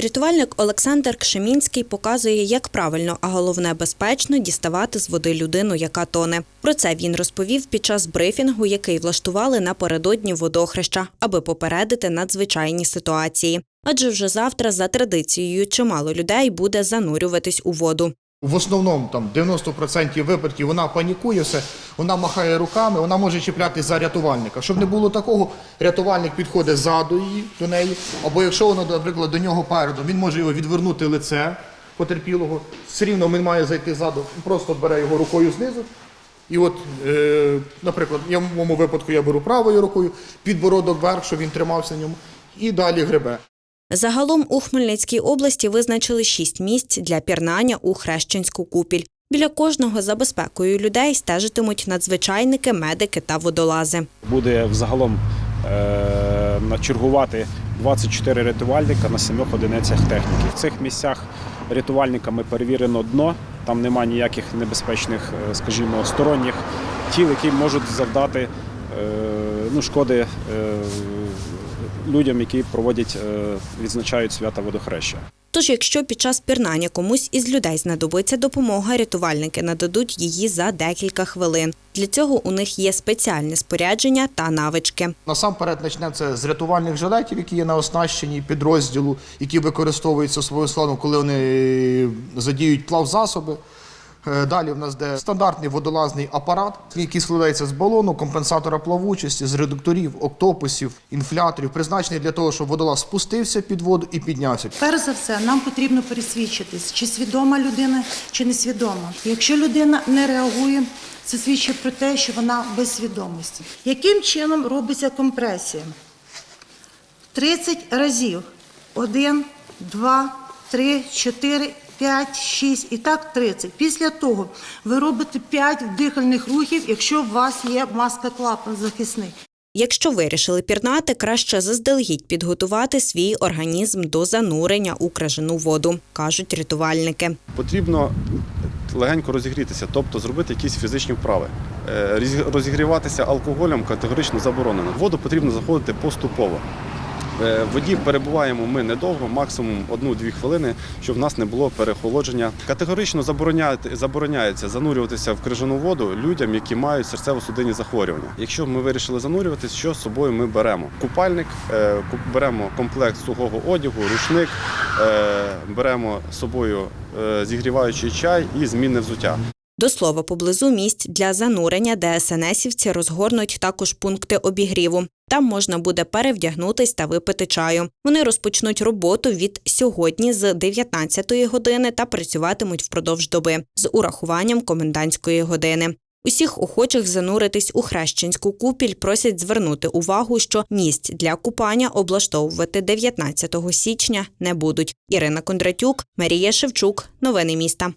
Рятувальник Олександр Кшемінський показує, як правильно, а головне безпечно діставати з води людину, яка тоне. Про це він розповів під час брифінгу, який влаштували напередодні водохреща, аби попередити надзвичайні ситуації. Адже вже завтра, за традицією, чимало людей буде занурюватись у воду. В основному там 90% випадків вона панікує все, вона махає руками, вона може чіплятись за рятувальника. Щоб не було такого, рятувальник підходить ззаду її до неї, або якщо вона, наприклад, до нього передом, він може його відвернути лице потерпілого. Все рівно він має зайти ззаду, просто бере його рукою знизу. І от, е, наприклад, я в моєму випадку я беру правою рукою, підбородок вверх, щоб він тримався на ньому, і далі гребе. Загалом у Хмельницькій області визначили шість місць для пірнання у Хрещенську купіль. Біля кожного за безпекою людей стежитимуть надзвичайники, медики та водолази. буде взагалом е, начергувати 24 рятувальника на сімох одиницях техніки. В цих місцях рятувальниками перевірено дно, там немає ніяких небезпечних, е, скажімо, сторонніх тіл, які можуть завдати е, ну, шкоди е, людям, які проводять, е, відзначають свята водохреща. Тож, якщо під час пірнання комусь із людей знадобиться допомога, рятувальники нададуть її за декілька хвилин. Для цього у них є спеціальне спорядження та навички. Насамперед почнемо це з рятувальних жилетів, які є на оснащенні підрозділу, які використовуються своїм складом, коли вони задіють плавзасоби. Е, Далі в нас де стандартний водолазний апарат, який складається з балону, компенсатора плавучості, з редукторів, октопусів, інфляторів, призначений для того, щоб водолаз спустився під воду і піднявся. Перш за все, нам потрібно пересвідчитись, чи свідома людина, чи несвідома. Якщо людина не реагує, це свідчить про те, що вона без свідомості. Яким чином робиться компресія? 30 разів. Один, два, три, чотири, п'ять, шість і так 30. Після того ви робите 5 вдихальних рухів, якщо у вас є маска клапан захисний. Якщо вирішили пірнати, краще заздалегідь підготувати свій організм до занурення у крижану воду, кажуть рятувальники. потрібно легенько розігрітися, тобто зробити якісь фізичні вправи. Е, Розігріватися алкоголем категорично заборонено. В воду потрібно заходити поступово. Е, воді перебуваємо ми недовго, максимум 1-2 хвилини, щоб в нас не було перехолодження. Категорично забороняє- забороняється занурюватися в крижану воду людям, які мають серцево-судинні захворювання. Якщо ми вирішили занурюватися, що з собою ми беремо? Купальник, е, беремо комплект сухого одягу, рушник, е, беремо з собою зігріваючий чай і змінне взуття. До слова, поблизу місць для занурення ДСНСівці розгорнуть також пункти обігріву. Там можна буде перевдягнутись та випити чаю. Вони розпочнуть роботу від сьогодні з 19-ї години та працюватимуть впродовж доби з урахуванням комендантської години. Усіх охочих зануритись у хрещенську купіль просять звернути увагу, що місць для купання облаштовувати 19 січня не будуть. Ірина Кондратюк, Марія Шевчук. Новини міста.